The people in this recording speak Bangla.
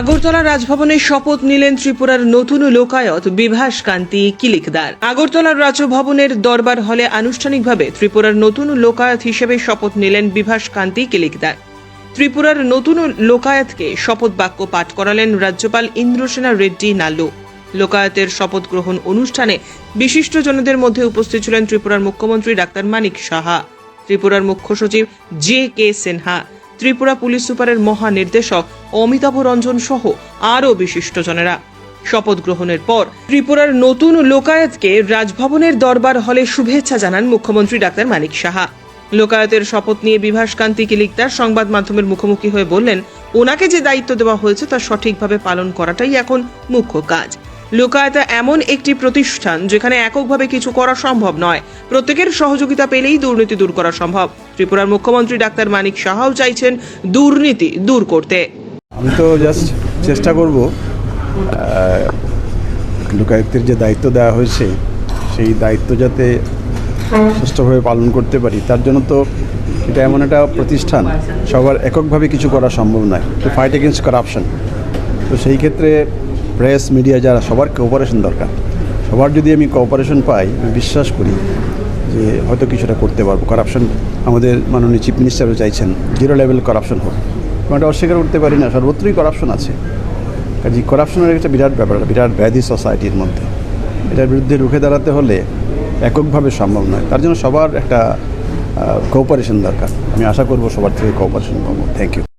আগরতলা রাজভবনে শপথ নিলেন ত্রিপুরার নতুন লোকায়ত বিভাস কান্তি কিলিকদার। আগরতলার রাজভবনের দরবার হলে আনুষ্ঠানিকভাবে ত্রিপুরার নতুন লোকায়ত হিসেবে শপথ নিলেন বিভাস কান্তি কিলিকদার। ত্রিপুরার নতুন লোকায়তকে শপথ বাক্য পাঠ করালেন রাজ্যপাল ইন্দ্রসেনা রেড্ডি নাল্লু। লোকায়তের শপথ গ্রহণ অনুষ্ঠানে বিশিষ্টজনদের মধ্যে উপস্থিত ছিলেন ত্রিপুরার মুখ্যমন্ত্রী ডাক্তার মানিক সাহা। ত্রিপুরার মুখ্য সচিব J K Sinha. Tripura police সুপারের মহানির্দেশক অমিতাভ রঞ্জন সহ আরও বিশিষ্টজনেরা। শপথ গ্রহণের পর ত্রিপুরার নতুন লোকায়তকে রাজভবনের দরবার হলে শুভেচ্ছা জানান মুখ্যমন্ত্রী ডাক্তার মানিক সাহা। লোকায়তের শপথ নিয়ে বিভাস কান্তি কিলিকদার সংবাদ মাধ্যমের মুখোমুখি হয়ে বললেন, ওনাকে যে দায়িত্ব দেওয়া হয়েছে তা সঠিকভাবে পালন করাটাই এখন মুখ্য কাজ। লোকায়তা এমন একটি প্রতিষ্ঠান যেখানে এককভাবে কিছু করা সম্ভব নয়। প্রত্যেকের সহযোগিতা পেলেই দুর্নীতি দূর করা সম্ভব। ত্রিপুরার মুখ্যমন্ত্রী ডাক্তার মানিক সাহাও চাইছেন দুর্নীতি দূর করতে। আমি তো জাস্ট চেষ্টা করব লোকায়ুক্তের যে দায়িত্ব দেওয়া হয়েছে, সেই দায়িত্ব যাতে সুষ্ঠুভাবে পালন করতে পারি, তার জন্য তো এটা এমন একটা প্রতিষ্ঠান, সবার এককভাবে কিছু করা সম্ভব নয় টু ফাইট এগেনস্ট করাপশন তো সেই ক্ষেত্রে প্রেস মিডিয়া যারা, সবার কোঅপারেশন দরকার। সবার যদি আমি কোঅপারেশন পাই, আমি বিশ্বাস করি যে হয়তো কিছুটা করতে পারব। করাপশন আমাদের মাননীয় চিফ মিনিস্টারও চাইছেন জিরো লেভেল করাপশন হোক। আমি এটা অস্বীকার করতে পারি না, সর্বত্রই করাপশন আছে। কাজে করাপশনের একটা বিরাট ব্যাপার, বিরাট ব্যাধি সোসাইটির মধ্যে। এটার বিরুদ্ধে রুখে দাঁড়াতে হলে এককভাবে সম্ভব নয়। তার জন্য সবার একটা কোঅপারেশন দরকার। আমি আশা করব সবার থেকে কোঅপারেশন পাবো। Thank you